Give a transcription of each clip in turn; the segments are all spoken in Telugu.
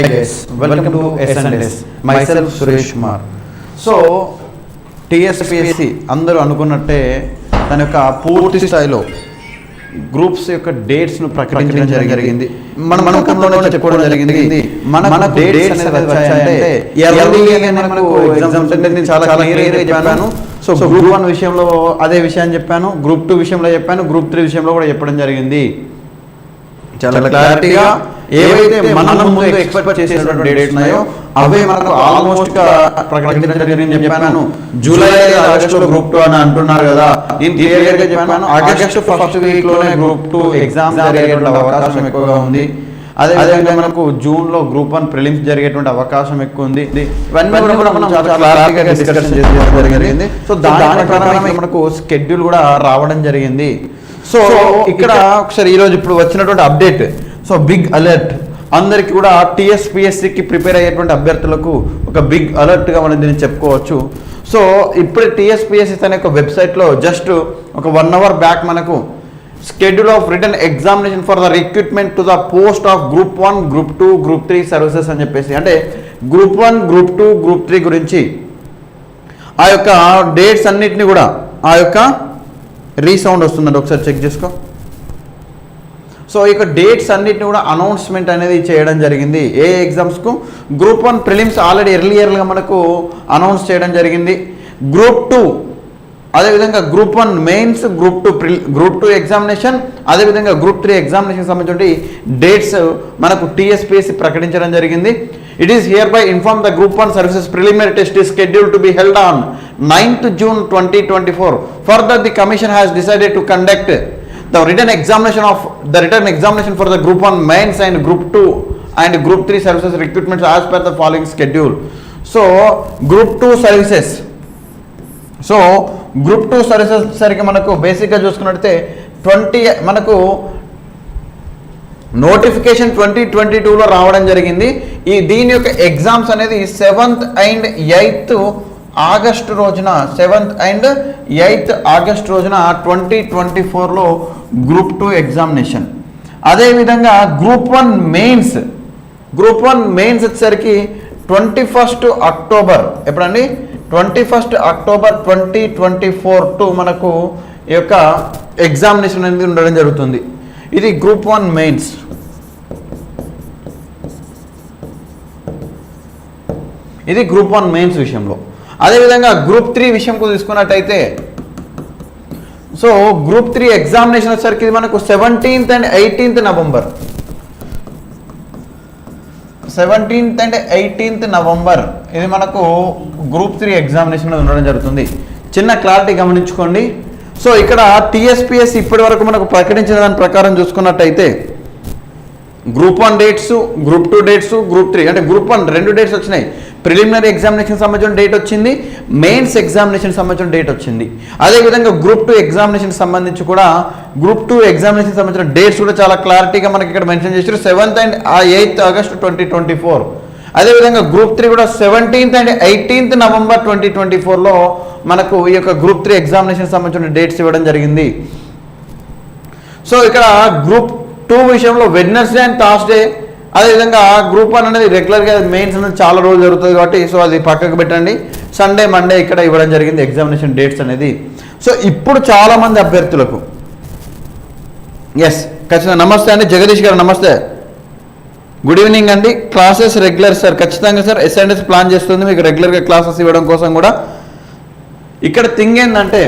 Hi guys, welcome to S&S. Myself Suresh Kumar so TSPSC అందరూ అనుకున్నట్టే తన యొక్క పూర్తి స్థాయిలో గ్రూప్స్ యొక్క డేట్స్ను ప్రకటించడం జరిగింది. మనం మన కంలోనే చెప్పుకోవడం జరిగింది. మన మన డేట్స్ అనేది వచ్చాయంటే ఎర్లీగానే మనకు ఎగ్జామ్స్ అంటే నేను చాలా గా చెప్పాను. సో గ్రూప్ వన్ విషయంలో అదే విషయాన్ని చెప్పాను. గ్రూప్ టూ విషయంలో చెప్పాను. గ్రూప్ త్రీ విషయంలో కూడా చెప్పడం జరిగింది. చాలా క్లారిటీగా ఏవైతే మనం ముందు ఎక్స్పెక్ట్ చేసినటువంటి డేట్స్ ఉన్నాయో అవే మనకు ఆల్మోస్ట్గా ప్రకటించడం జరిగింది. చెప్పాను జూలై ఆగస్ట్లో గ్రూప్ టూ అని అంటున్నారు కదా నేను క్లియర్గా చెప్పాను? ఆగస్ట్ ఫస్ట్ వీక్లోనే గ్రూప్ టూ ఎగ్జామ్ జరిగేటువంటి అవకాశం ఎక్కువగా ఉంది. అదే అదేవిధంగా మనకు జూన్లో గ్రూప్ వన్ ప్రిలిమ్స్ జరిగేటువంటి అవకాశం ఎక్కువ ఉంది. ఇవన్నీ కూడా మనం చాలా క్లారిటీగా డిస్కషన్ చేసుకోవడం జరిగింది. సో దాని ప్రకారం మనకు స్కెడ్యూల్ కూడా రావడం జరిగింది. సో ఇక్కడ ఒకసారి ఈరోజు ఇప్పుడు వచ్చినటువంటి అప్డేట్ సో బిగ్ అలర్ట్ అందరికీ కూడా టీఎస్పిఎస్సికి ప్రిపేర్ అయ్యేటువంటి అభ్యర్థులకు ఒక బిగ్ అలర్ట్గా మనం దీన్ని చెప్పుకోవచ్చు. సో ఇప్పుడు టీఎస్పిఎస్సి తన యొక్క వెబ్సైట్లో జస్ట్ ఒక వన్ అవర్ బ్యాక్ మనకు schedule of written examination for the recruitment to the post of group one group two group three services అని చెప్పేసి. అంటే group one group two group three గురించి ఆ యొక్క డేట్స్ అన్నిటిని కూడా ఆ యొక్క రీసౌండ్ వస్తుందండి ఒకసారి చెక్ చేసుకో. సో ఇక డేట్స్ అన్నిటిని కూడా అనౌన్స్మెంట్ అనేది చేయడం జరిగింది. ఏ ఎగ్జామ్స్కు? గ్రూప్ వన్ ప్రిలిమ్స్ ఆల్రెడీ ఎర్లియర్గా మనకు అనౌన్స్ చేయడం జరిగింది. గ్రూప్ టూ అదేవిధంగా group one mains group two pre group two examination అదేవిధంగా గ్రూప్ త్రీ ఎగ్జామినేషన్ సంబంధించి డేట్స్ మనకు టీఎస్పిఎస్సి ప్రకటించడం జరిగింది. It is here by inform the group one services preliminary test is schedule to be held on ninth June twenty twenty four further the commission has decided to conduct the written examination of the written examination for the group one mains and group two and group three services recruitments as per the following schedule so group two services so group two services సరిగ్గా మనకు బేసిక్గా చూసుకున్నట్టయితే ట్వంటీ మనకు నోటిఫికేషన్ ట్వంటీ ట్వంటీ టూలో రావడం జరిగింది. ఈ దీని యొక్క ఎగ్జామ్స్ అనేది సెవెంత్ అండ్ ఎయిత్ ఆగస్ట్ రోజున సెవెంత్ అండ్ ఎయిత్ ఆగస్ట్ రోజున ట్వంటీ ట్వంటీ ఫోర్లో గ్రూప్ టూ ఎగ్జామినేషన్ అదేవిధంగా group one mains group one mains వచ్చేసరికి ట్వంటీ ఫస్ట్ అక్టోబర్ ఎప్పుడండి? Twenty first October twenty twenty four to మనకు ఈ యొక్క ఎగ్జామినేషన్ అనేది ఉండడం జరుగుతుంది. ఇది గ్రూప్ వన్ మెయిన్స్. ఇది గ్రూప్ వన్ మెయిన్స్ విషయంలో. అదేవిధంగా గ్రూప్ త్రీ విషయంకు తీసుకున్నట్టయితే సో గ్రూప్ త్రీ ఎగ్జామినేషన్ వచ్చేసరికి ఇది మనకు seventeenth and eighteenth November. Seventeenth and eighteenth November. ఇది మనకు గ్రూప్ త్రీ ఎగ్జామినేషన్ ఉండడం జరుగుతుంది. చిన్న క్లారిటీ గమనించుకోండి. సో ఇక్కడ టీఎస్పిఎస్ ఇప్పటి వరకు మనకు ప్రకటించిన దాని ప్రకారం చూసుకున్నట్టయితే group one dates group two dates group three అంటే గ్రూప్ వన్ రెండు డేట్స్ వచ్చినాయి. ప్రిలిమినరీ ఎగ్జామినేషన్ సంబంధించిన డేట్ వచ్చింది మెయిన్స్ ఎగ్జామినేషన్ సంబంధించిన డేట్ వచ్చింది. అదేవిధంగా గ్రూప్ టూ ఎగ్జామినేషన్ సంబంధించి కూడా గ్రూప్ టూ ఎగ్జామినేషన్ సంబంధించిన డేట్స్ కూడా చాలా క్లారిటీగా మనకి ఇక్కడ మెన్షన్ చేశారు. Seventh and eighth August twenty twenty four. అదేవిధంగా గ్రూప్ త్రీ కూడా seventeenth and eighteenth November twenty twenty ఫోర్లో మనకు ఈ యొక్క గ్రూప్ త్రీ ఎగ్జామినేషన్ సంబంధించిన డేట్స్ ఇవ్వడం జరిగింది. సో ఇక్కడ గ్రూప్ టూ విషయంలో వెడ్నెస్డే అండ్ థర్స్డే అదేవిధంగా గ్రూప్ వన్ అనేది రెగ్యులర్గా మెయిన్స్ అనేది చాలా రోజులు జరుగుతుంది కాబట్టి సో అది పక్కకు పెట్టండి. సండే మండే ఇక్కడ ఇవ్వడం జరిగింది ఎగ్జామినేషన్ డేట్స్ అనేది. సో ఇప్పుడు చాలామంది అభ్యర్థులకు ఎస్ ఖచ్చితంగా నమస్తే అండి. జగదీష్ గారు నమస్తే. గుడ్ ఈవినింగ్ అండి క్లాసెస్ రెగ్యులర్ సార్ ఖచ్చితంగా sir S and S plan చేస్తుంది. మీకు రెగ్యులర్గా క్లాసెస్ ఇవ్వడం కోసం కూడా. ఇక్కడ థింగ్ ఏంటంటే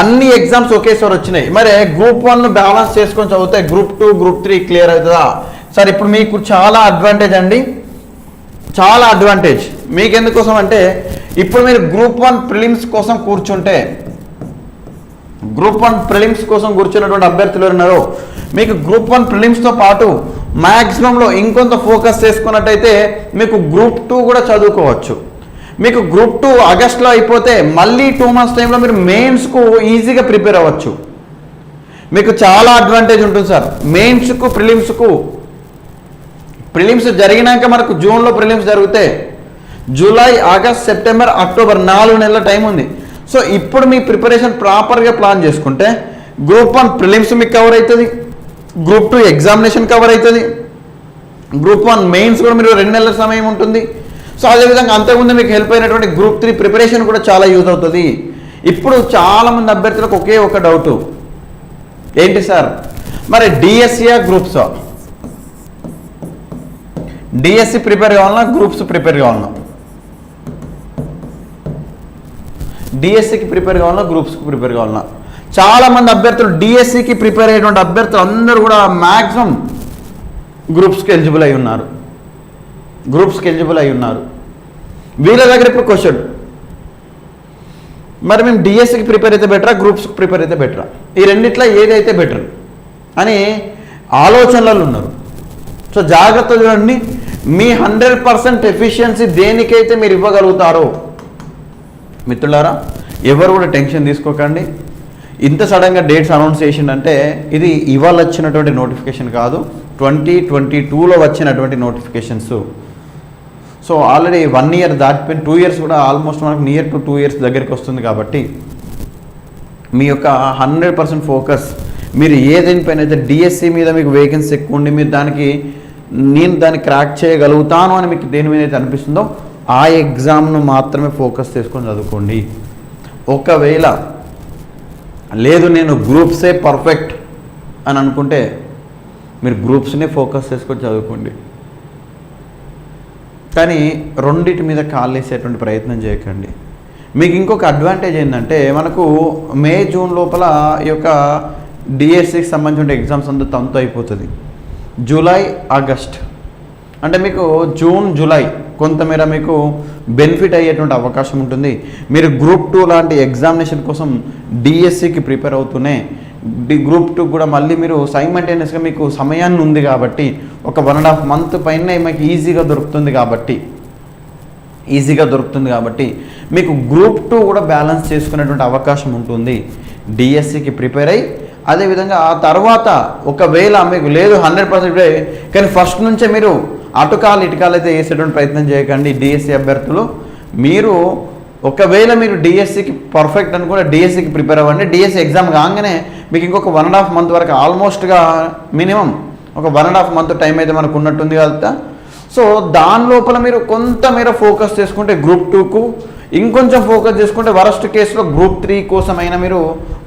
అన్ని ఎగ్జామ్స్ ఒకేసారి వచ్చినాయి. మరి గ్రూప్ వన్ బ్యాలెన్స్ చేసుకొని చదివితే group two group three clear అవుతుందా? సార్ ఇప్పుడు మీకు చాలా అడ్వాంటేజ్ అండి. చాలా అడ్వాంటేజ్ మీకు ఎందుకోసం అంటే ఇప్పుడు మీరు గ్రూప్ వన్ ప్రిలిమ్స్ కోసం కూర్చుంటే గ్రూప్ వన్ ప్రిలిమ్స్ కోసం కూర్చున్నటువంటి అభ్యర్థులు ఉన్నారో మీకు గ్రూప్ వన్ ప్రిలిమ్స్తో పాటు మ్యాక్సిమంలో ఇంకొంత ఫోకస్ చేసుకున్నట్టయితే మీకు గ్రూప్ టూ కూడా చదువుకోవచ్చు. మీకు గ్రూప్ టూ ఆగస్ట్లో అయిపోతే మళ్ళీ టూ మంత్స్ టైంలో మీరు మెయిన్స్కు ఈజీగా ప్రిపేర్ అవ్వచ్చు. మీకు చాలా అడ్వాంటేజ్ ఉంటుంది సార్. మెయిన్స్కు ప్రిలిమ్స్కు. ప్రిలిమ్స్ జరిగినాక మనకు జూన్లో ప్రిలిమ్స్ జరిగితే జూలై ఆగస్ట్ సెప్టెంబర్ అక్టోబర్ నాలుగు నెలల టైం ఉంది. సో ఇప్పుడు మీ ప్రిపరేషన్ ప్రాపర్గా ప్లాన్ చేసుకుంటే గ్రూప్ వన్ ప్రిలిమ్స్ మీకు కవర్ అవుతుంది గ్రూప్ టూ ఎగ్జామినేషన్ కవర్ అవుతుంది గ్రూప్ వన్ మెయిన్స్ కూడా మీరు రెండు నెలల సమయం ఉంటుంది. సో అదేవిధంగా అంతకుముందు మీకు హెల్ప్ అయినటువంటి గ్రూప్ త్రీ ప్రిపరేషన్ కూడా చాలా యూజ్ అవుతుంది. ఇప్పుడు చాలామంది అభ్యర్థులకు ఒకే ఒక డౌటు ఏంటి సార్? మరి డిఎస్సియా గ్రూప్సా డిఎస్సి ప్రిపేర్ కావాలన్నా గ్రూప్స్ ప్రిపేర్ కావాలన్నా డిఎస్సికి ప్రిపేర్ కావాలన్నా గ్రూప్స్కి ప్రిపేర్ కావాలన్నా. చాలామంది అభ్యర్థులు డిఎస్సికి ప్రిపేర్ అయ్యేటువంటి అభ్యర్థులు అందరూ కూడా మ్యాక్సిమం గ్రూప్స్కి ఎలిజిబుల్ అయి ఉన్నారు. గ్రూప్స్కి ఎలిజిబుల్ అయి ఉన్నారు. వీళ్ళ దగ్గర ఇప్పుడు క్వశ్చన్. మరి మేము డిఎస్సికి ప్రిపేర్ అయితే బెటరా గ్రూప్స్కి ప్రిపేర్ అయితే బెటరా? ఈ రెండిట్లో ఏదైతే బెటర్ అని ఆలోచనలు ఉన్నారు. సో జాగ్రత్త చూడండి. మీ హండ్రెడ్ పర్సెంట్ ఎఫిషియన్సీ దేనికైతే మీరు ఇవ్వగలుగుతారో మిత్రులారా ఎవరు కూడా టెన్షన్ తీసుకోకండి. ఇంత సడన్గా డేట్స్ అనౌన్స్ చేసిండంటే ఇది ఇవాళ వచ్చినటువంటి నోటిఫికేషన్ కాదు ట్వంటీ ట్వంటీ టూలో వచ్చినటువంటి notifications. So already one year దాటిపోయిన two years కూడా ఆల్మోస్ట్ మనకు నియర్ టు టూ ఇయర్స్ దగ్గరికి వస్తుంది కాబట్టి మీ యొక్క హండ్రెడ్ పర్సెంట్ ఫోకస్ మీరు ఏ దేనిపైన అయితే డిఎస్సి మీద మీకు వేకెన్సీ ఎక్కువ ఉండి మీరు దానికి నేను దాన్ని క్రాక్ చేయగలుగుతాను అని మీకు దేని మీద అయితే అనిపిస్తుందో ఆ ఎగ్జామ్ను మాత్రమే ఫోకస్ చేసుకొని చదువుకోండి. ఒకవేళ లేదు నేను గ్రూప్సే పర్ఫెక్ట్ అని అనుకుంటే మీరు గ్రూప్స్నే ఫోకస్ చేసుకొని చదువుకోండి. కానీ రెండింటి మీద కాలేసేటువంటి వేసేటువంటి ప్రయత్నం చేయకండి. మీకు ఇంకొక అడ్వాంటేజ్ ఏంటంటే మనకు మే జూన్ లోపల ఈ యొక్క డిఎస్సికి సంబంధించిన ఎగ్జామ్స్ అంతా తంతు అయిపోతుంది. July August. అంటే మీకు జూన్ జూలై కొంతమేర మీకు బెనిఫిట్ అయ్యేటువంటి అవకాశం ఉంటుంది. మీరు గ్రూప్ టూ లాంటి ఎగ్జామినేషన్ కోసం డిఎస్సికి ప్రిపేర్ అవుతూనే డి గ్రూప్ టూ కూడా మళ్ళీ మీరు సైమల్టేనియస్గా మీకు సమయాన్ని ఉంది కాబట్టి ఒక వన్ అండ్ హాఫ్ మంత్ పైన మీకు ఈజీగా దొరుకుతుంది కాబట్టి ఈజీగా దొరుకుతుంది కాబట్టి మీకు గ్రూప్ టూ కూడా బ్యాలెన్స్ చేసుకునేటువంటి అవకాశం ఉంటుంది. డిఎస్సికి ప్రిపేర్ అయ్యి అదేవిధంగా ఆ తర్వాత ఒకవేళ మీకు లేదు హండ్రెడ్ పర్సెంట్ కానీ ఫస్ట్ నుంచే మీరు అటుకాలు ఇటుకాలు అయితే వేసేటువంటి ప్రయత్నం చేయకండి. డిఎస్సి అభ్యర్థులు మీరు ఒకవేళ మీరు డిఎస్సికి పర్ఫెక్ట్ అనుకుంటే డిఎస్సికి ప్రిపేర్ అవ్వండి. డిఎస్సి ఎగ్జామ్ కాగానే మీకు ఇంకొక వన్ అండ్ హాఫ్ మంత్ వరకు ఆల్మోస్ట్గా మినిమం ఒక one and half month time అయితే మనకు ఉన్నట్టుంది కదా సో దాని లోపల మీరు కొంత మేర ఫోకస్ చేసుకుంటే గ్రూప్ టూకు ఇంకొంచెం ఫోకస్ చేసుకుంటే వరస్ట్ కేసులో గ్రూప్ త్రీ కోసమైనా మీరు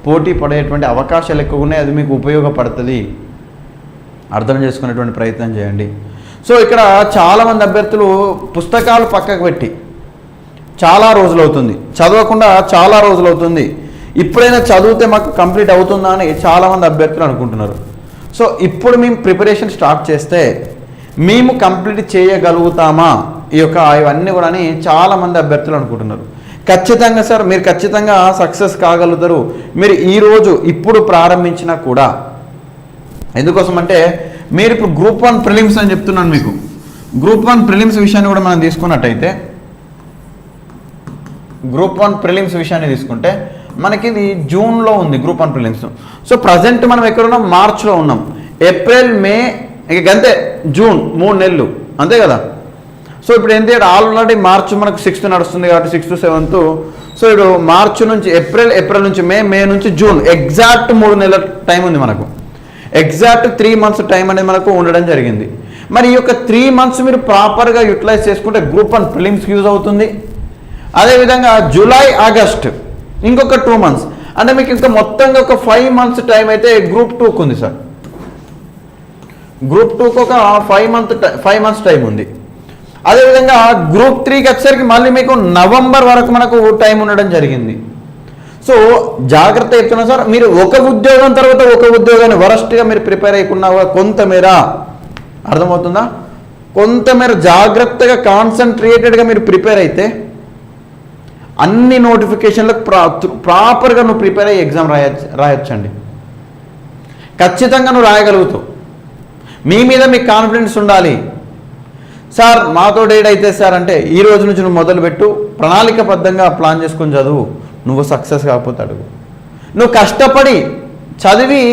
పోటీ పడేటువంటి అవకాశాలు ఎక్కువ ఉన్నాయి. అది మీకు ఉపయోగపడుతుంది. అర్థం చేసుకునేటువంటి ప్రయత్నం చేయండి. సో ఇక్కడ చాలామంది అభ్యర్థులు పుస్తకాలు పక్కకు పెట్టి చాలా రోజులు అవుతుంది. చదవకుండా చాలా రోజులు అవుతుంది. ఇప్పుడైనా చదివితే మాకు కంప్లీట్ అవుతుందా అని చాలామంది అభ్యర్థులు అనుకుంటున్నారు. సో ఇప్పుడు మేము ప్రిపరేషన్ స్టార్ట్ చేస్తే మేము కంప్లీట్ చేయగలుగుతామా? ఈ యొక్క ఇవన్నీ కూడా అని చాలామంది అభ్యర్థులు అనుకుంటున్నారు. ఖచ్చితంగా సార్ మీరు ఖచ్చితంగా సక్సెస్ కాగలుగుతారు. మీరు ఈరోజు ఇప్పుడు ప్రారంభించినా కూడా. ఎందుకోసం అంటే మీరు ఇప్పుడు గ్రూప్ వన్ ప్రిలిమ్స్ అని చెప్తున్నాను మీకు. గ్రూప్ వన్ ప్రిలిమ్స్ విషయాన్ని కూడా మనం తీసుకున్నట్టయితే గ్రూప్ వన్ ప్రిలిమ్స్ విషయాన్ని తీసుకుంటే మనకి ఇది జూన్లో ఉంది group one prelims so present మనం ఎక్కడ ఉన్నాం మార్చ్లో ఉన్నాం. ఏప్రిల్ మే ఇక అంతే జూన్ మూడు నెలలు. అంతే కదా? సో ఇప్పుడు ఏంటి ఆల్రెడీ మార్చ్ మనకు సిక్స్త్ నడుస్తుంది కాబట్టి సిక్స్త్ సెవెంత్ సో ఇప్పుడు మార్చ్ నుంచి ఏప్రిల్ ఏప్రిల్ నుంచి మే మే నుంచి జూన్. ఎగ్జాక్ట్ మూడు నెలల టైం ఉంది మనకు. ఎగ్జాక్ట్ త్రీ మంత్స్ టైం అనేది మనకు ఉండడం జరిగింది. మరి ఈ యొక్క త్రీ మంత్స్ మీరు ప్రాపర్గా యూటిలైజ్ చేసుకుంటే గ్రూప్ వన్ ఫిలిమ్స్ యూజ్ అవుతుంది. అదేవిధంగా జూలై ఆగస్ట్ ఇంకొక టూ మంత్స్ అంటే మీకు ఇంకా మొత్తంగా ఒక ఫైవ్ మంత్స్ టైం అయితే గ్రూప్ టూకి ఉంది సార్ గ్రూప్ టూకి ఒక five month five months time ఉంది. అదేవిధంగా గ్రూప్ త్రీకి వచ్చేసరికి మళ్ళీ మీకు నవంబర్ వరకు మనకు టైం ఉండడం జరిగింది. సో జాగ్రత్త చెప్తున్నా సార్ మీరు ఒక ఉద్యోగం తర్వాత ఒక ఉద్యోగాన్ని వరస్ట్గా మీరు ప్రిపేర్ అయ్యకున్నా కొంతమేర అర్థమవుతుందా? కొంతమేర జాగ్రత్తగా కాన్సన్ట్రేటెడ్గా మీరు ప్రిపేర్ అయితే అన్ని నోటిఫికేషన్లకు ప్రా ప్రాపర్గా నువ్వు ప్రిపేర్ అయ్యి ఎగ్జామ్ రాయ రాయొచ్చండి. ఖచ్చితంగా నువ్వు రాయగలుగుతావు. మీ మీద మీకు కాన్ఫిడెన్స్ ఉండాలి. సార్ మాతో డేట్ అయితే సార్ అంటే ఈ రోజు నుంచి నువ్వు మొదలుపెట్టు ప్రణాళికబద్ధంగా ప్లాన్ చేసుకొని చదువు. నువ్వు సక్సెస్ కాకపోతే అడుగు. నువ్వు కష్టపడి చదివి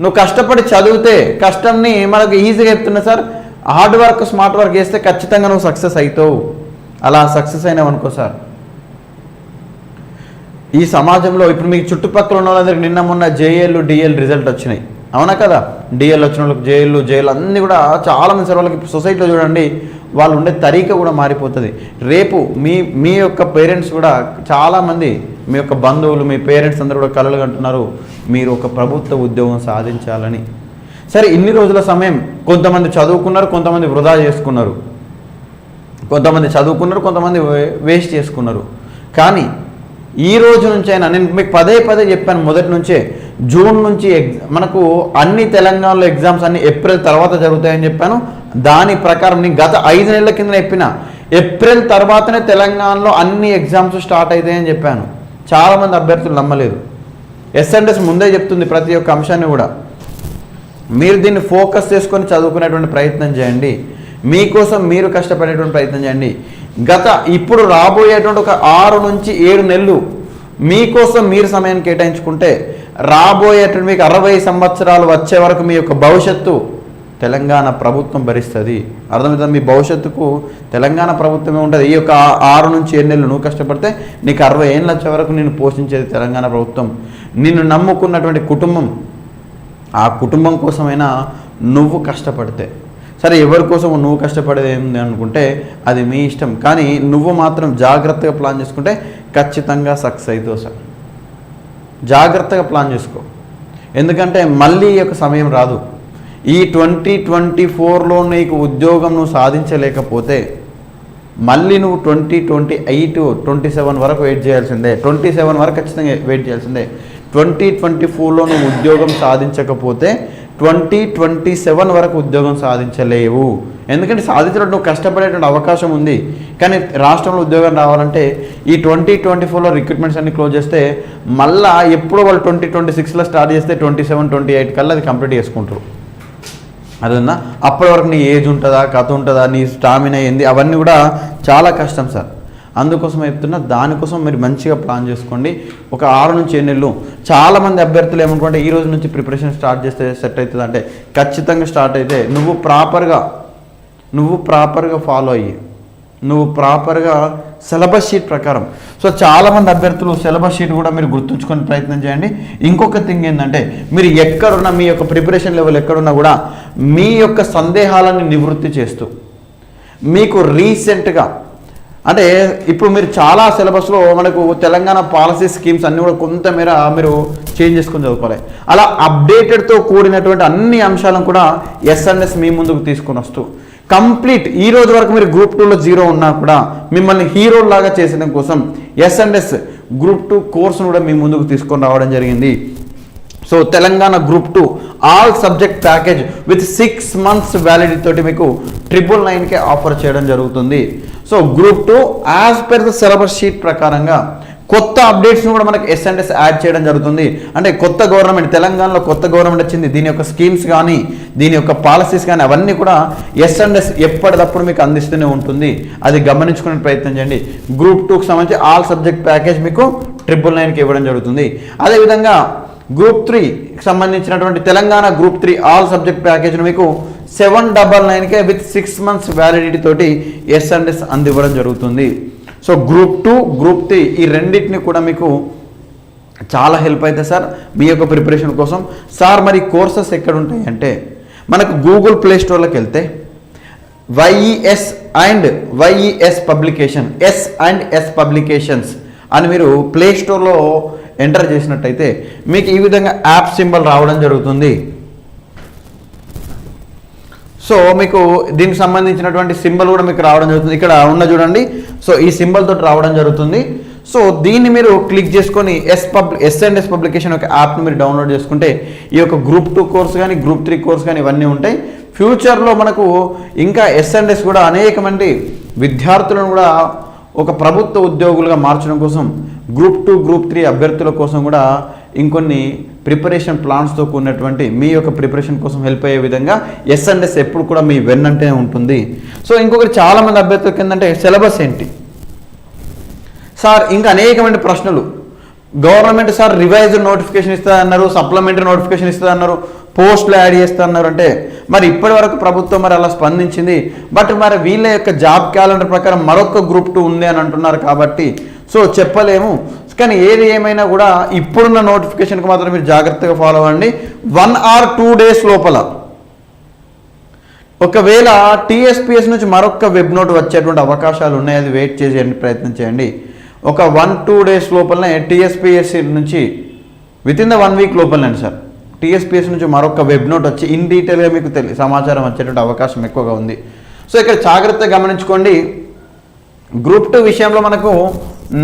నువ్వు కష్టపడి చదివితే కష్టంని మనకు ఈజీగా చెప్తున్నా sir hard work smart work చేస్తే ఖచ్చితంగా నువ్వు సక్సెస్ అవుతావు అలా సక్సెస్ అయినావు అనుకో సార్. ఈ సమాజంలో ఇప్పుడు మీకు చుట్టుపక్కల ఉన్న వాళ్ళందరికీ నిన్న మొన్న జేఎల్ డిఎల్ రిజల్ట్ వచ్చినాయి. అవునా కదా? డిఎల్ వచ్చిన వాళ్ళకి జేఎల్ జైలు అన్నీ కూడా చాలామంది సార్ వాళ్ళకి సొసైటీలో చూడండి వాళ్ళు ఉండే తరీక కూడా మారిపోతుంది. రేపు మీ మీ యొక్క పేరెంట్స్ కూడా చాలామంది మీ యొక్క బంధువులు మీ పేరెంట్స్ అందరూ కూడా కలలు కంటున్నారు మీరు ఒక ప్రభుత్వ ఉద్యోగం సాధించాలని. సరే ఇన్ని రోజుల సమయం కొంతమంది చదువుకున్నారు కొంతమంది వృధా చేసుకున్నారు. కొంతమంది చదువుకున్నారు కొంతమంది వే- వేస్ట్ చేసుకున్నారు. కానీ ఈ రోజు నుంచి అయినా నేను మీకు పదే పదే చెప్పాను మొదటి నుంచే జూన్ నుంచి మనకు అన్ని తెలంగాణలో ఎగ్జామ్స్ అన్ని ఏప్రిల్ తర్వాత జరుగుతాయని చెప్పాను. దాని ప్రకారం నేను గత ఐదు నెలల కింద చెప్పిన. ఏప్రిల్ తర్వాతనే తెలంగాణలో అన్ని ఎగ్జామ్స్ స్టార్ట్ అవుతాయని చెప్పాను. చాలామంది అభ్యర్థులు నమ్మలేదు. ఎస్ఎన్ఎస్ ముందే చెప్తుంది ప్రతి ఒక్క అంశాన్ని కూడా. మీరు దీన్ని ఫోకస్ చేసుకొని చదువుకునేటువంటి ప్రయత్నం చేయండి. మీకోసం మీరు కష్టపడేటువంటి ప్రయత్నం చేయండి. గత ఇప్పుడు రాబోయేటువంటి ఒక ఆరు నుంచి ఏడు నెలలు మీకోసం మీరు సమయాన్ని కేటాయించుకుంటే రాబోయేటువంటి మీకు అరవై సంవత్సరాలు వచ్చే వరకు మీ యొక్క భవిష్యత్తు తెలంగాణ ప్రభుత్వం భరిస్తుంది. అర్థమవుతుంది? మీ భవిష్యత్తుకు తెలంగాణ ప్రభుత్వమే ఉంటుంది. ఈ యొక్క ఆరు నుంచి ఏడు నెలలు నువ్వు కష్టపడితే నీకు అరవై ఏళ్ళు వచ్చే వరకు నేను పోషించేది తెలంగాణ ప్రభుత్వం. నిన్ను నమ్ముకున్నటువంటి కుటుంబం ఆ కుటుంబం కోసమైనా నువ్వు కష్టపడితే. సరే ఎవరి కోసం నువ్వు కష్టపడేది ఏంది అనుకుంటే అది మీ ఇష్టం. కానీ నువ్వు మాత్రం జాగ్రత్తగా ప్లాన్ చేసుకుంటే ఖచ్చితంగా సక్సెస్ అవుతావు సార్. జాగ్రత్తగా ప్లాన్ చేసుకో. ఎందుకంటే మళ్ళీ ఈ యొక్క సమయం రాదు. ఈ ట్వంటీ ట్వంటీ ఫోర్లో నీకు ఉద్యోగం నువ్వు సాధించలేకపోతే మళ్ళీ నువ్వు twenty twenty eight twenty seven వరకు వెయిట్ చేయాల్సిందే. ట్వంటీ సెవెన్ వరకు ఖచ్చితంగా వెయిట్ చేయాల్సిందే. ట్వంటీ ట్వంటీ ఫోర్లో నువ్వు ఉద్యోగం సాధించకపోతే ట్వంటీ ట్వంటీ సెవెన్ వరకు ఉద్యోగం సాధించలేవు. ఎందుకంటే సాధించడం నువ్వు కష్టపడేటువంటి అవకాశం ఉంది. కానీ రాష్ట్రంలో ఉద్యోగం రావాలంటే ఈ ట్వంటీ ట్వంటీ ఫోర్లో రిక్రూట్మెంట్స్ అన్ని క్లోజ్ చేస్తే మళ్ళా ఎప్పుడో వాళ్ళు ట్వంటీ ట్వంటీ సిక్స్లో స్టార్ట్ చేస్తే ట్వంటీ సెవెన్ ట్వంటీ ఎయిట్ కల్లా అది కంప్లీట్ చేసుకుంటారు. అదేనా? అప్పటి వరకు నీ ఏజ్ ఉంటుందా కథ ఉంటుందా నీ స్టామినా ఏంది? అవన్నీ కూడా చాలా కష్టం సార్. అందుకోసం చెప్తున్నా దానికోసం మీరు మంచిగా ప్లాన్ చేసుకోండి. ఒక ఆరు నుంచి ఏడు నెలలు. చాలామంది అభ్యర్థులు ఏమనుకుంటే ఈ రోజు నుంచి ప్రిపరేషన్ స్టార్ట్ చేస్తే సెట్ అవుతుంది అంటే ఖచ్చితంగా స్టార్ట్ అయితే నువ్వు ప్రాపర్గా నువ్వు ప్రాపర్గా ఫాలో అయ్యి నువ్వు ప్రాపర్గా సిలబస్ షీట్ ప్రకారం. సో చాలామంది అభ్యర్థులు సిలబస్ షీట్ కూడా మీరు గుర్తుంచుకొని ప్రయత్నం చేయండి. ఇంకొక థింగ్ ఏంటంటే మీరు ఎక్కడున్నా మీ యొక్క ప్రిపరేషన్ లెవెల్ ఎక్కడున్నా కూడా మీ యొక్క సందేహాలను నివృత్తి చేస్తూ మీకు రీసెంట్గా అంటే ఇప్పుడు మీరు చాలా సిలబస్లో మనకు తెలంగాణ పాలసీ స్కీమ్స్ అన్నీ కూడా కొంతమేర మీరు చేంజ్ చేసుకొని చదువుకోవాలి. అలా అప్డేటెడ్తో కూడినటువంటి అన్ని అంశాలను కూడా ఎస్ఎన్ఎస్ మీ ముందుకు తీసుకొని వస్తూ కంప్లీట్ ఈ రోజు వరకు మీరు గ్రూప్ టూలో జీరో ఉన్నా కూడా మిమ్మల్ని హీరో లాగా చేసడం కోసం ఎస్ఎన్ఎస్ గ్రూప్ టూ కోర్సును కూడా మీ ముందుకు తీసుకొని రావడం జరిగింది. So Telangana group two all subject package with six months validity తోటి మీకు ట్రిపుల్ నైన్కే ఆఫర్ చేయడం జరుగుతుంది. So group two as per the syllabus sheet ప్రకారంగా కొత్త అప్డేట్స్ని కూడా మనకి ఎస్ఎన్ఎస్ యాడ్ చేయడం జరుగుతుంది. అంటే కొత్త గవర్నమెంట్ తెలంగాణలో కొత్త గవర్నమెంట్ వచ్చింది. దీని యొక్క స్కీమ్స్ కానీ దీని యొక్క పాలసీస్ కానీ అవన్నీ కూడా ఎస్ఎన్ఎస్ ఎప్పటికప్పుడు మీకు అందిస్తూనే ఉంటుంది. అది గమనించుకునే ప్రయత్నం చేయండి. గ్రూప్ టూకి సంబంధించి ఆల్ సబ్జెక్ట్ ప్యాకేజ్ మీకు ట్రిపుల్ నైన్కి ఇవ్వడం జరుగుతుంది. అదేవిధంగా గ్రూప్ త్రీకి సంబంధించినటువంటి Telangana group three all subject ప్యాకేజ్ను మీకు సెవెన్ డబల్ నైన్కే విత్ సిక్స్ మంత్స్ వ్యాలిడిటీ తోటి ఎస్ అందివ్వడం జరుగుతుంది. So group two group three ఈ రెండింటిని కూడా మీకు చాలా హెల్ప్ అవుతుంది సార్ మీ యొక్క ప్రిపరేషన్ కోసం. సార్ మరి కోర్సెస్ ఎక్కడ ఉంటాయి అంటే మనకు గూగుల్ ప్లే స్టోర్లోకి వెళ్తే YES and YES publication S and S publications అని మీరు ప్లే స్టోర్లో ఎంటర్ చేసినట్టయితే మీకు ఈ విధంగా యాప్ సింబల్ రావడం జరుగుతుంది. సో మీకు దీనికి సంబంధించినటువంటి సింబల్ కూడా మీకు రావడం జరుగుతుంది. ఇక్కడ ఉన్న చూడండి. సో ఈ సింబల్ తోటి రావడం జరుగుతుంది. సో దీన్ని మీరు క్లిక్ చేసుకొని S pub S and S publication ఒక యాప్ని మీరు డౌన్లోడ్ చేసుకుంటే ఈ యొక్క గ్రూప్ టూ కోర్స్ కానీ గ్రూప్ త్రీ కోర్స్ కానీ ఇవన్నీ ఉంటాయి. ఫ్యూచర్లో మనకు ఇంకా ఎస్ అండ్ ఎస్ కూడా అనేక మంది విద్యార్థులను కూడా ఒక ప్రభుత్వ ఉద్యోగులుగా మార్చడం కోసం గ్రూప్ టూ గ్రూప్ త్రీ అభ్యర్థుల కోసం కూడా ఇంకొన్ని ప్రిపరేషన్ ప్లాన్స్తో కూడినటువంటి మీ యొక్క ప్రిపరేషన్ కోసం హెల్ప్ అయ్యే విధంగా ఎస్ అండ్ ఎస్ ఎప్పుడు కూడా మీ వెన్నంటే ఉంటుంది. సో ఇంకొకటి చాలామంది అభ్యర్థులకి ఏంటంటే సిలబస్ ఏంటి? సార్ ఇంకా అనేకమైన ప్రశ్నలు. గవర్నమెంట్ సార్ రివైజ్డ్ నోటిఫికేషన్ ఇస్తుందన్నారు సప్లిమెంటరీ నోటిఫికేషన్ ఇస్తుందన్నారు పోస్టులు యాడ్ చేస్తున్నారు అంటే మరి ఇప్పటి వరకు ప్రభుత్వం మరి అలా స్పందించింది. బట్ మరి వీళ్ళ యొక్క జాబ్ క్యాలెండర్ ప్రకారం మరొక గ్రూప్ టూ ఉంది అని అంటున్నారు కాబట్టి సో చెప్పలేము. కానీ ఏది ఏమైనా కూడా ఇప్పుడున్న నోటిఫికేషన్కి మాత్రం మీరు జాగ్రత్తగా ఫాలో అవ్వండి. వన్ ఆర్ టూ డేస్ లోపల ఒకవేళ టీఎస్పీఎస్ నుంచి మరొక వెబ్ నోట్ వచ్చేటువంటి అవకాశాలు ఉన్నాయి అది వెయిట్ చేసేయండి ప్రయత్నం చేయండి. ఒక వన్ టూ డేస్ లోపలనే టీఎస్పీఎస్సి నుంచి within the one week లోపలనే సార్ టీఎస్పీఎస్ నుంచి మరొక వెబ్ నోట్ వచ్చి ఇన్ డీటెయిల్గా మీకు తెలి సమాచారం వచ్చేటువంటి అవకాశం ఎక్కువగా ఉంది. సో ఇక్కడ జాగ్రత్తగా గమనించుకోండి. గ్రూప్ టూ విషయంలో మనకు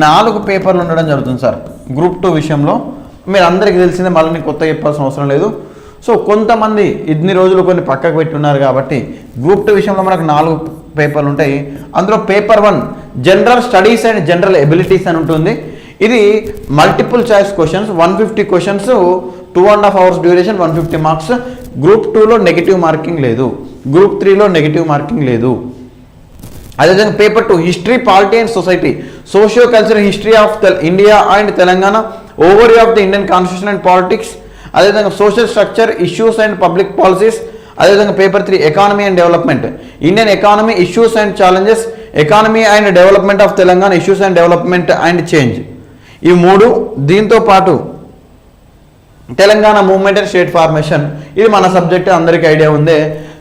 నాలుగు పేపర్లు ఉండడం జరుగుతుంది సార్. గ్రూప్ టూ విషయంలో మీరు అందరికీ తెలిసిందే మళ్ళీ నేను కొత్త చెప్పాల్సిన అవసరం లేదు. సో కొంతమంది ఇన్ని రోజులు కొన్ని పక్కకు పెట్టి ఉన్నారు కాబట్టి గ్రూప్ టూ విషయంలో మనకు నాలుగు పేపర్లు ఉంటాయి. అందులో paper one general studies and general abilities అని ఉంటుంది. ఇది multiple choice questions one fifty questions two and half hours duration one fifty marks. Group టూలో నెగిటివ్ మార్కింగ్ లేదు. గ్రూప్ త్రీలో నెగిటివ్ మార్కింగ్ లేదు. అదేవిధంగా paper two history polity and society. Socio cultural history of India and Telangana over of the Indian constitution and politics అదేవిధంగా social structure issues and public policies అదేవిధంగా paper three economy and development Indian economy issues and challenges economy and development of Telangana issues and development and change ఈ మూడు దీంతో పాటు Telangana movement and state formation ఇది మన సబ్జెక్ట్ అందరికీ ఐడియా ఉందే.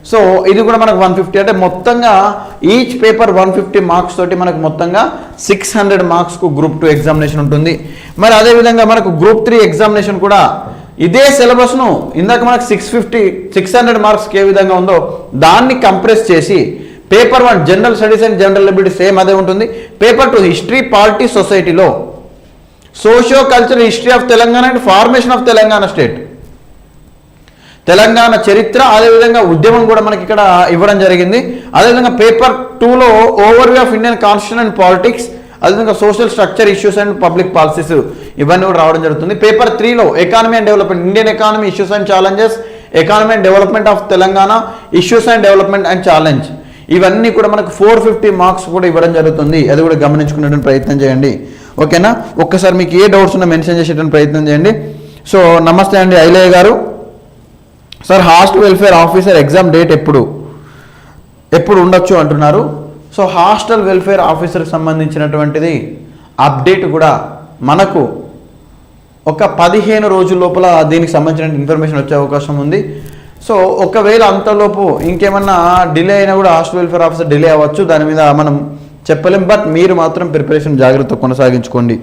సో ఇది కూడా మనకు వన్ ఫిఫ్టీ అంటే మొత్తంగా each paper one fifty marks తోటి మనకు మొత్తంగా సిక్స్ హండ్రెడ్ మార్క్స్కు గ్రూప్ టూ ఎగ్జామినేషన్ ఉంటుంది. మరి అదేవిధంగా మనకు గ్రూప్ త్రీ ఎగ్జామినేషన్ కూడా ఇదే సిలబస్ను ఇందాక మనకు సిక్స్ ఫిఫ్టీ సిక్స్ హండ్రెడ్ మార్క్స్కి ఏ విధంగా ఉందో దాన్ని కంప్రెస్ చేసి paper one general studies and general ability same అదే ఉంటుంది. పేపర్ టూ హిస్టరీ పాలిటీ సొసైటీలో socio cultural history of Telangana and formation of Telangana state Telangana చరిత్ర అదేవిధంగా ఉద్యమం కూడా మనకి ఇక్కడ ఇవ్వడం జరిగింది. అదేవిధంగా పేపర్ టూలో overview of Indian constitution and politics అదేవిధంగా social structure issues and public policies ఇవన్నీ కూడా రావడం జరుగుతుంది. పేపర్ త్రీలో economy and development Indian economy issues and challenges economy and development of Telangana issues and development and challenge ఇవన్నీ కూడా మనకు ఫోర్ ఫిఫ్టీ మార్క్స్ కూడా ఇవ్వడం జరుగుతుంది. అది కూడా గమనించుకునేటువంటి ప్రయత్నం చేయండి. ఓకేనా? ఒక్కసారి మీకు ఏ డౌట్స్ ఉన్నా మెన్షన్ చేసేటువంటి ప్రయత్నం చేయండి. సో నమస్తే అండి Ilaiah garu. Sir hostel welfare officer exam date ఎప్పుడు? ఎప్పుడు ఉండొచ్చు అంటున్నారు. సో హాస్టల్ వెల్ఫేర్ ఆఫీసర్కి సంబంధించినటువంటిది అప్డేట్ కూడా మనకు ఒక పదిహేను రోజుల లోపల దీనికి సంబంధించిన ఇన్ఫర్మేషన్ వచ్చే అవకాశం ఉంది. సో ఒకవేళ అంతలోపు ఇంకేమన్నా డిలే అయినా కూడా హాస్టల్ వెల్ఫేర్ ఆఫీసర్ డిలే అవ్వచ్చు. దాని మీద మనం చెప్పలేం. బట్ మీరు మాత్రం ప్రిపరేషన్ జాగ్రత్త కొనసాగించుకోండి.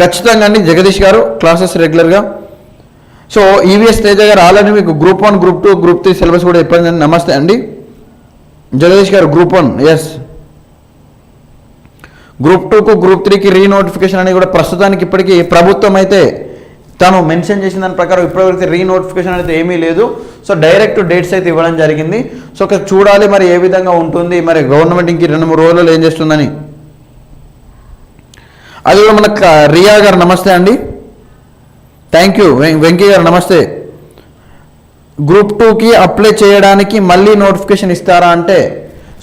ఖచ్చితంగా అండి. జగదీష్ గారు క్లాసెస్ రెగ్యులర్గా సో ఈవీఎస్ తేజ గారు ఆల్రెడీ మీకు group one group two group three syllabus కూడా చెప్పండి నమస్తే అండి. జగదీష్ గారు గ్రూప్ వన్ ఎస్ గ్రూప్ టూకు గ్రూప్ త్రీకి రీనోటిఫికేషన్ అనేది కూడా ప్రస్తుతానికి ఇప్పటికీ ప్రభుత్వం అయితే తను మెన్షన్ చేసిన దాని ప్రకారం ఇప్పటివరకు రీనోటిఫికేషన్ అయితే ఏమీ లేదు. సో డైరెక్ట్ డేట్స్ అయితే ఇవ్వడం జరిగింది. సో ఒక చూడాలి మరి ఏ విధంగా ఉంటుంది. మరి గవర్నమెంట్ ఇంక రెండు మూడు రోజుల్లో ఏం చేస్తుందని. అది కూడా మన రియా గారు నమస్తే అండి. థ్యాంక్ యూ వెంకయ్య గారు నమస్తే. గ్రూప్ టూకి అప్లై చేయడానికి మళ్ళీ నోటిఫికేషన్ ఇస్తారా అంటే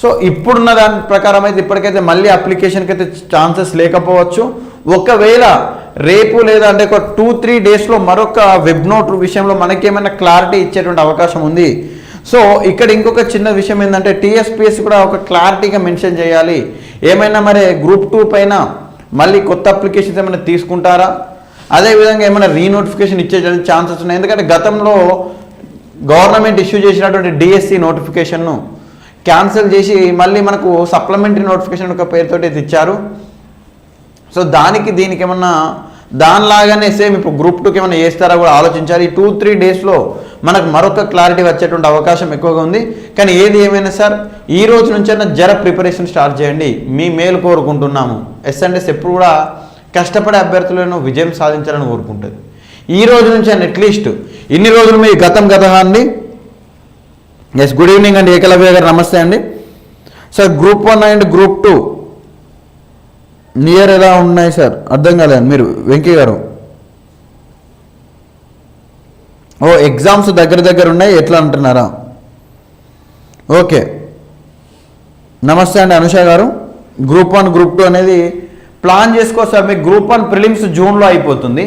సో ఇప్పుడున్న దాని ప్రకారం అయితే ఇప్పటికైతే మళ్ళీ అప్లికేషన్కి అయితే ఛాన్సెస్ లేకపోవచ్చు. ఒకవేళ రేపు లేదా అంటే ఒక టూ త్రీ డేస్లో మరొక వెబ్ నోట్ విషయంలో మనకేమైనా క్లారిటీ ఇచ్చేటువంటి అవకాశం ఉంది. సో ఇక్కడ ఇంకొక చిన్న విషయం ఏంటంటే టీఎస్పీఎస్ కూడా ఒక క్లారిటీగా మెన్షన్ చేయాలి. ఏమైనా మరి గ్రూప్ టూ పైన మళ్ళీ కొత్త అప్లికేషన్స్ ఏమైనా తీసుకుంటారా? అదేవిధంగా ఏమైనా రీనోటిఫికేషన్ ఇచ్చే ఛాన్సెస్ ఉన్నాయి. ఎందుకంటే గతంలో గవర్నమెంట్ ఇష్యూ చేసినటువంటి డిఎస్సి నోటిఫికేషన్ను క్యాన్సిల్ చేసి మళ్ళీ మనకు సప్లిమెంటరీ నోటిఫికేషన్ ఒక పేరుతో ఇచ్చారు. సో దానికి దీనికి ఏమన్నా దానిలాగానే సేమ్ ఇప్పుడు గ్రూప్ టూకి ఏమైనా చేస్తారా కూడా ఆలోచించాలి. ఈ టూ త్రీ డేస్లో మనకు మరొక క్లారిటీ వచ్చేటువంటి అవకాశం ఎక్కువగా ఉంది. కానీ ఏది ఏమైనా సార్ ఈ రోజు నుంచైనా జర ప్రిపరేషన్ స్టార్ట్ చేయండి. మీ మేలు కోరుకుంటున్నాము. ఎస్ అండీస్ ఎప్పుడు కూడా కష్టపడే అభ్యర్థులను విజయం సాధించాలని కోరుకుంటుంది. ఈ రోజు నుంచి అట్లీస్ట్ ఇన్ని రోజులు మీ గతం గతహాన్ని. ఎస్ గుడ్ ఈవినింగ్ అండి. ఏకలవ్య గారు నమస్తే అండి. Sir group one and group two near ఎలా ఉన్నాయి సార్ అర్థం కాలేదు మీరు వెంకయ్య గారు. ఓ ఎగ్జామ్స్ దగ్గర దగ్గర ఉన్నాయి ఎట్లా అంటున్నారా? ఓకే నమస్తే అండి Anusha garu. Group one group two అనేది ప్లాన్ చేసుకో సార్ మీకు గ్రూప్ వన్ ప్రిలిమ్స్ జూన్లో అయిపోతుంది.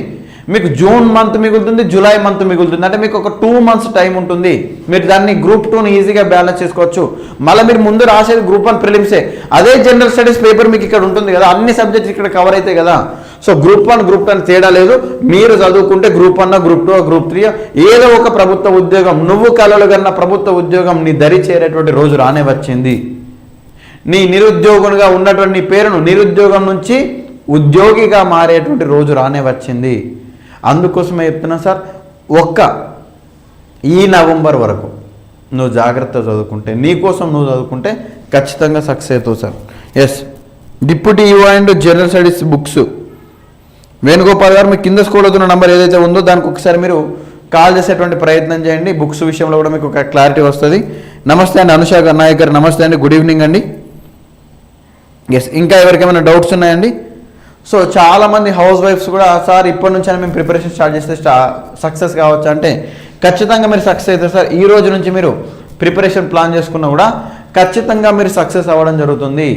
మీకు జూన్ మంత్ మిగులుతుంది జూలై మంత్ మిగులుతుంది. అంటే మీకు ఒక టూ మంత్స్ టైం ఉంటుంది. మీరు దాన్ని గ్రూప్ టూని ఈజీగా బ్యాలెన్స్ చేసుకోవచ్చు. మళ్ళీ మీరు ముందు రాసేది గ్రూప్ వన్ ప్రిలిమ్సే. అదే జనరల్ స్టడీస్ పేపర్ మీకు ఇక్కడ ఉంటుంది కదా అన్ని సబ్జెక్ట్స్ ఇక్కడ కవర్ అవుతాయి కదా. So group one group two తేడా లేదు. మీరు చదువుకుంటే group one group two group three ఏదో ఒక ప్రభుత్వ ఉద్యోగం నువ్వు కలలు కన్నా ప్రభుత్వ ఉద్యోగం నీ దరి చేరేటువంటి రోజు రానే వచ్చింది. నీ నిరుద్యోగునిగా ఉన్నటువంటి నీ పేరును నిరుద్యోగం నుంచి ఉద్యోగిగా మారేటువంటి రోజు రానే వచ్చింది. అందుకోసమే చెప్తున్నా సార్ ఒక్క ఈ నవంబర్ వరకు నువ్వు జాగ్రత్త చదువుకుంటే నీకోసం నువ్వు చదువుకుంటే ఖచ్చితంగా సక్సెస్ అవుతావు sir. S deputy U and general studies books Venugopal garu మీ కింద స్కూల్ అవుతున్న నంబర్ ఏదైతే ఉందో దానికి ఒకసారి మీరు కాల్ చేసేటువంటి ప్రయత్నం చేయండి. బుక్స్ విషయంలో కూడా మీకు ఒక క్లారిటీ వస్తుంది. నమస్తే అండి అనుషా నాయక్ గారు నమస్తే అండి గుడ్ ఈవినింగ్ అండి. ఎస్ ఇంకా ఎవరికేమైనా డౌట్స్ ఉన్నాయండి? సో చాలామంది హౌస్ వైఫ్స్ కూడా సార్ ఇప్పటి నుంచి అయినా మేము ప్రిపరేషన్ స్టార్ట్ చేస్తే స్టా సక్సెస్ కావచ్చు? అంటే ఖచ్చితంగా మీరు సక్సెస్ అవుతారు సార్ ఈ రోజు నుంచి మీరు ప్రిపరేషన్ ప్లాన్ చేసుకున్నా కూడా ఖచ్చితంగా మీరు సక్సెస్ అవ్వడం జరుగుతుంది.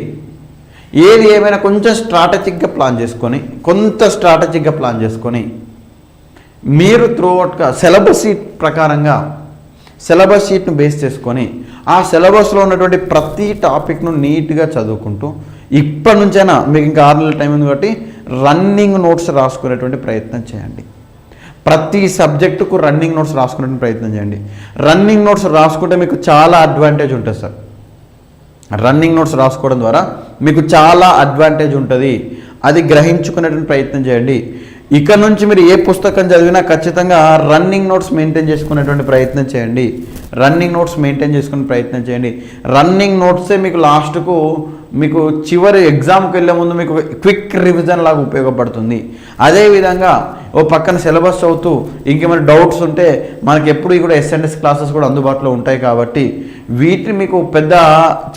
ఏది ఏమైనా కొంచెం స్ట్రాటజిక్గా ప్లాన్ చేసుకొని కొంత స్ట్రాటజిక్గా ప్లాన్ చేసుకొని మీరు త్రూఅవుట్గా సిలబస్ షీట్ ప్రకారంగా సిలబస్ షీట్ను బేస్ చేసుకొని ఆ సిలబస్లో ఉన్నటువంటి ప్రతి టాపిక్ను నీట్గా చదువుకుంటూ ఇప్పటి నుంచైనా మీకు ఇంకా ఆరు నెలల టైం ఉంది కాబట్టి రన్నింగ్ నోట్స్ రాసుకునేటువంటి ప్రయత్నం చేయండి. ప్రతి సబ్జెక్టుకు రన్నింగ్ నోట్స్ రాసుకునే ప్రయత్నం చేయండి. రన్నింగ్ నోట్స్ రాసుకుంటే మీకు చాలా అడ్వాంటేజ్ ఉంటుంది సార్. రన్నింగ్ నోట్స్ రాసుకోవడం ద్వారా మీకు చాలా అడ్వాంటేజ్ ఉంటుంది. అది గ్రహించుకునేటువంటి ప్రయత్నం చేయండి. ఇక్కడ నుంచి మీరు ఏ పుస్తకం చదివినా ఖచ్చితంగా రన్నింగ్ నోట్స్ మెయింటైన్ చేసుకునేటువంటి ప్రయత్నం చేయండి. రన్నింగ్ నోట్స్ మెయింటైన్ చేసుకునే ప్రయత్నం చేయండి. రన్నింగ్ నోట్సే మీకు లాస్ట్కు మీకు చివరి ఎగ్జామ్కి వెళ్ళే ముందు మీకు క్విక్ రివిజన్ లాగా ఉపయోగపడుతుంది. అదేవిధంగా ఓ పక్కన సిలబస్ అవుతూ ఇంకేమైనా డౌట్స్ ఉంటే మనకి ఎప్పుడు కూడా ఎస్ఎన్ఎస్ క్లాసెస్ కూడా అందుబాటులో ఉంటాయి కాబట్టి వీటిని మీకు పెద్ద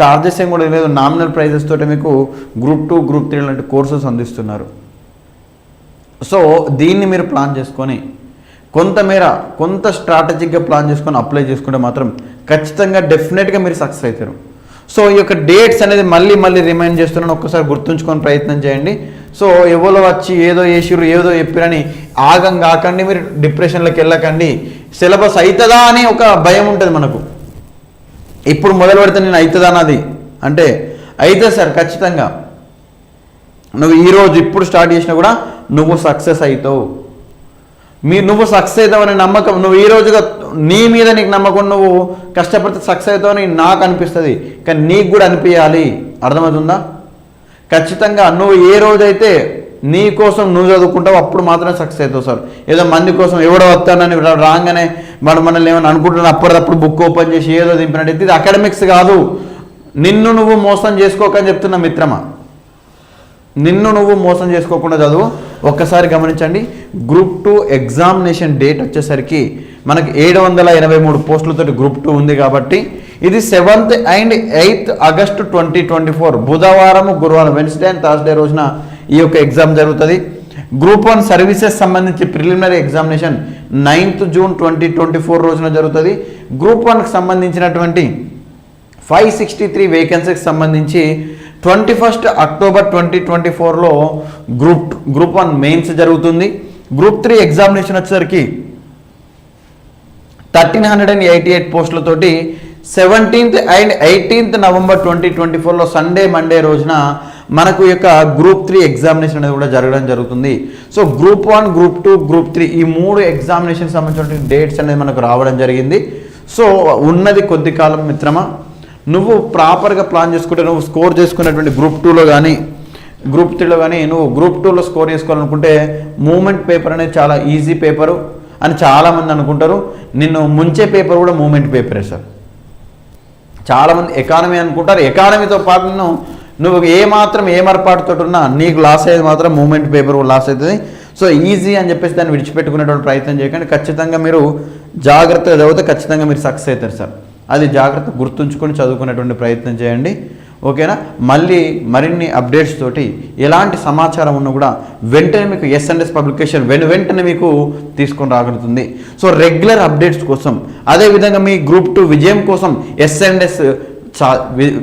చార్జెస్ ఏం కూడా లేదు. నామినల్ ప్రైజెస్ తోటి మీకు గ్రూప్ టూ గ్రూప్ త్రీ లాంటి కోర్సెస్ అందిస్తున్నారు. సో దీన్ని మీరు ప్లాన్ చేసుకొని కొంతమేర కొంత స్ట్రాటజిక్గా ప్లాన్ చేసుకొని అప్లై చేసుకుంటే మాత్రం ఖచ్చితంగా డెఫినెట్గా మీరు సక్సెస్ అవుతారు. సో ఈ యొక్క డేట్స్ అనేది మళ్ళీ మళ్ళీ రిమైండ్ చేస్తున్నాను ఒక్కసారి గుర్తుంచుకొని ప్రయత్నం చేయండి. సో ఎవరో వచ్చి ఏదో వేసిర్రు ఏదో చెప్పిరని ఆగం కాకండి మీరు డిప్రెషన్లోకి వెళ్ళకండి. సిలబస్ అవుతుందా అని ఒక భయం ఉంటుంది మనకు. ఇప్పుడు మొదలు పెడితే నేను అవుతుందా అన్నది? అంటే అయితే సార్ ఖచ్చితంగా. నువ్వు ఈరోజు ఇప్పుడు స్టార్ట్ చేసినా కూడా నువ్వు సక్సెస్ అవుతావు మీ నువ్వు సక్సెస్ అవుతావనే నమ్మకం నువ్వు ఈ రోజుగా నీ మీద నీకు నమ్మకం నువ్వు కష్టపడితే సక్సెస్ అవుతావని నాకు అనిపిస్తుంది. కానీ నీకు కూడా అనిపించాలి అర్థమవుతుందా? ఖచ్చితంగా నువ్వు ఏ రోజైతే నీ కోసం నువ్వు చదువుకుంటావు అప్పుడు మాత్రమే సక్సెస్ అవుతావు సార్. ఏదో మంది కోసం ఎవడో వస్తానని రాగానే వాడు మనల్ని ఏమైనా అనుకుంటున్నా అప్పటిదప్పుడు బుక్ ఓపెన్ చేసి ఏదో దింపినట్టు. ఇది అకాడమిక్స్ కాదు. నిన్ను నువ్వు మోసం చేసుకోకని చెప్తున్నా మిత్రమా? నిన్ను నువ్వు మోసం చేసుకోకుండా చదువు. ఒక్కసారి గమనించండి గ్రూప్ టూ ఎగ్జామినేషన్ డేట్ వచ్చేసరికి మనకి ఏడు వందల ఎనభై మూడు పోస్టులతో గ్రూప్ టూ ఉంది కాబట్టి ఇది seventh and eighth August twenty twenty four బుధవారం గురువారం వెన్స్డే అండ్ థర్స్డే రోజున ఈ యొక్క ఎగ్జామ్ జరుగుతుంది. గ్రూప్ వన్ సర్వీసెస్ సంబంధించి preliminary examination ninth June twenty twenty four రోజున జరుగుతుంది. గ్రూప్ వన్కి సంబంధించినటువంటి ఫైవ్ సిక్స్టీ త్రీ వేకెన్సీకి సంబంధించి twenty first October twenty twenty ఫోర్లో గ్రూప్ గ్రూప్ వన్ మెయిన్స్ జరుగుతుంది. గ్రూప్ త్రీ ఎగ్జామినేషన్ వచ్చేసరికి thirteen hundred and eighty eight పోస్టులతోటి seventeenth and eighteenth November twenty twenty ఫోర్లో సండే మండే రోజున మనకు యొక్క గ్రూప్ త్రీ ఎగ్జామినేషన్ అనేది కూడా జరగడం జరుగుతుంది. So group one group two group three ఈ మూడు ఎగ్జామినేషన్ సంబంధించిన డేట్స్ అనేది మనకు రావడం జరిగింది. సో ఉన్నది కొద్ది కాలం మిత్రమా? నువ్వు ప్రాపర్గా ప్లాన్ చేసుకుంటే నువ్వు స్కోర్ చేసుకున్నటువంటి గ్రూప్ టూలో కానీ గ్రూప్ త్రీలో కానీ నువ్వు గ్రూప్ టూలో స్కోర్ చేసుకోవాలనుకుంటే మూమెంట్ పేపర్ అనేది చాలా ఈజీ పేపరు అని చాలామంది అనుకుంటారు. నిన్ను ముంచే పేపర్ కూడా మూమెంట్ పేపరే సార్. చాలామంది ఎకానమీ అనుకుంటారు. ఎకానమీతో పాటు నువ్వు నువ్వు ఏ మాత్రం ఏ ఉన్నా నీకు లాస్ అయ్యేది మాత్రం మూమెంట్ పేపర్ లాస్ అవుతుంది. సో ఈజీ అని చెప్పేసి దాన్ని విడిచిపెట్టుకునేటువంటి ప్రయత్నం చేయకండి. ఖచ్చితంగా మీరు జాగ్రత్తగా చదివితే ఖచ్చితంగా మీరు సక్సెస్ అవుతారు సార్. అది జాగ్రత్త గుర్తుంచుకొని చదువుకునేటువంటి ప్రయత్నం చేయండి. ఓకేనా? మళ్ళీ మరిన్ని అప్డేట్స్ తోటి ఎలాంటి సమాచారం ఉన్నా కూడా వెంటనే మీకు ఎస్ఎన్ఎస్ పబ్లికేషన్ వెను వెంటనే మీకు తీసుకొని రాగలుగుతుంది. సో రెగ్యులర్ అప్డేట్స్ కోసం అదేవిధంగా మీ గ్రూప్ టూ విజయం కోసం ఎస్ఎన్ఎస్ చా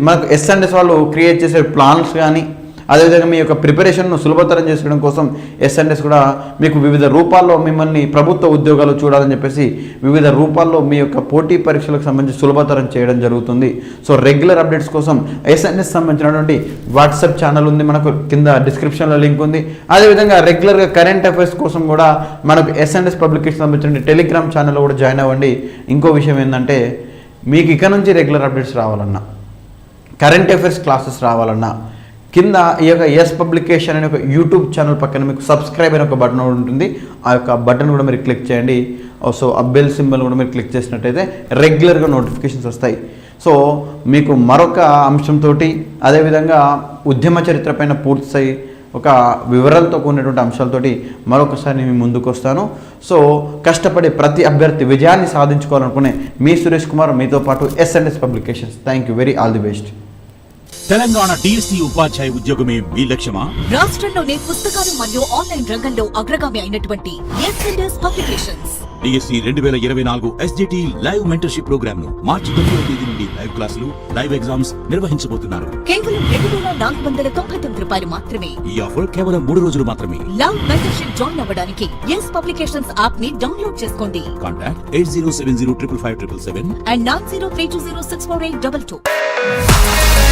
మనకు ఎస్ఎన్ఎస్ వాళ్ళు క్రియేట్ చేసే ప్లాన్స్ కానీ అదేవిధంగా మీ యొక్క ప్రిపరేషన్ను సులభతరం చేసుకోవడం కోసం ఎస్ఎన్ఎస్ కూడా మీకు వివిధ రూపాల్లో మిమ్మల్ని ప్రభుత్వ ఉద్యోగాలు చూడాలని చెప్పేసి వివిధ రూపాల్లో మీ యొక్క పోటీ పరీక్షలకు సంబంధించి సులభతరం చేయడం జరుగుతుంది. సో రెగ్యులర్ అప్డేట్స్ కోసం ఎస్ఎన్ఎస్ సంబంధించినటువంటి వాట్సాప్ ఛానల్ ఉంది మనకు. కింద డిస్క్రిప్షన్లో లింక్ ఉంది. అదేవిధంగా రెగ్యులర్గా కరెంట్ అఫైర్స్ కోసం కూడా మనకు ఎస్ఎన్ఎస్ పబ్లికేషన్ సంబంధించిన టెలిగ్రామ్ ఛానల్లో కూడా జాయిన్ అవ్వండి. ఇంకో విషయం ఏంటంటే మీకు ఇక నుంచి రెగ్యులర్ అప్డేట్స్ రావాలన్నా కరెంట్ అఫైర్స్ క్లాసెస్ రావాలన్నా కింద ఈ యొక్క ఎస్ పబ్లికేషన్ అనే ఒక యూట్యూబ్ ఛానల్ పక్కన మీకు సబ్స్క్రైబ్ అనే ఒక బటన్ ఉంటుంది. ఆ యొక్క బటన్ కూడా మీరు క్లిక్ చేయండి. సో ఆ బెల్ సింబల్ కూడా మీరు క్లిక్ చేసినట్టయితే రెగ్యులర్గా నోటిఫికేషన్స్ వస్తాయి. సో మీకు మరొక అంశంతో అదేవిధంగా ఉద్యమ చరిత్ర పైన పూర్తి ఒక వివరాలతో కూడినటువంటి అంశాలతోటి మరొకసారి నేను ముందుకు వస్తాను. సో కష్టపడే ప్రతి అభ్యర్థి విజయాన్ని సాధించుకోవాలనుకునే మీ సురేష్ కుమార్ మీతో పాటు SNS publications thank you very all the best Telangana DSC ఉపాధ్యాయ ఉద్యోగమే మీ లక్ష్యమా? రాష్ట్రంలోనే పుస్తకాలు మరియు ఆన్లైన్ రంగంలో అగ్రగామి అయినటువంటి పబ్లికేషన్స్ డిఎస్సి రెండు వేల ఇరవై నాలుగు ఎస్జిటి లైవ్ మెంటర్షిప్ ప్రోగ్రామ్ను మార్చి తొమ్మిదవ తేదీ నుండి లైవ్ క్లాసులు లైవ్ ఎగ్జామ్స్ నిర్వహించబోతున్నారు. కేవలం రెండు వేల నాలుగు వందల తొంభై తొమ్మిది రూపాయలు మాత్రమే. ఈ ఆఫర్ కేవలం మూడు రోజులు మాత్రమే. లవ్ మెంటర్షిప్ జాయిన్ అవ్వడానికి ఎస్ పబ్లికేషన్స్ యాప్ని డౌన్లోడ్ చేసుకోండి. Contact eight zero seven zero triple five triple seven and nine zero three two zero six four eight double two